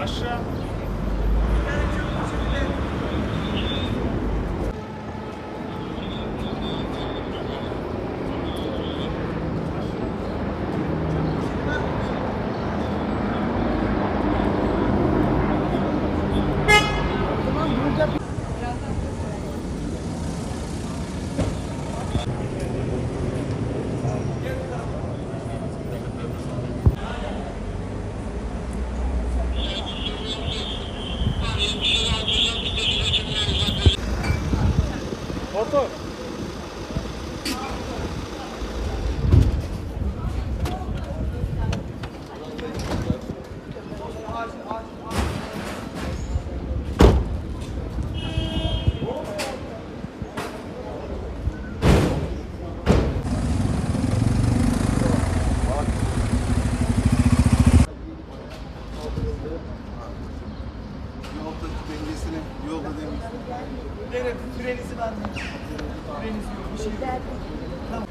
Маша. Aşağı. Motor. Yoldaki dengesini, yolda dengesini. Evet, frenisi bende. Frenisi yok, bir şey yok. Tamam.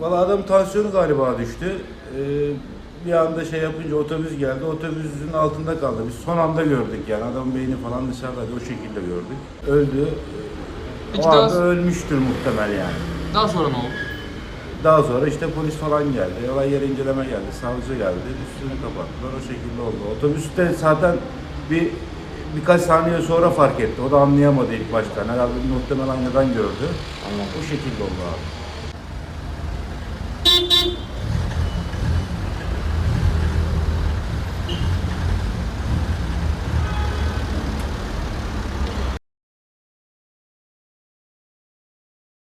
Valla adam tansiyonu galiba düştü. Ee, bir anda şey yapınca otobüs geldi. Otobüsün altında kaldı. Biz son anda gördük yani. Adamın beyni falan dışarıdaydı. O şekilde gördük. Öldü. Peki o daha- anda ölmüştür muhtemel yani. Daha sonra ne oldu? Daha sonra işte polis falan geldi. Olay yeri inceleme geldi. Savcı geldi. Üstünü kapattılar. O şekilde oldu. Otobüste zaten bir birkaç saniye sonra fark etti. O da anlayamadı ilk başta. Herhalde muhtemelen aynadan gördü. O şekilde oldu abi.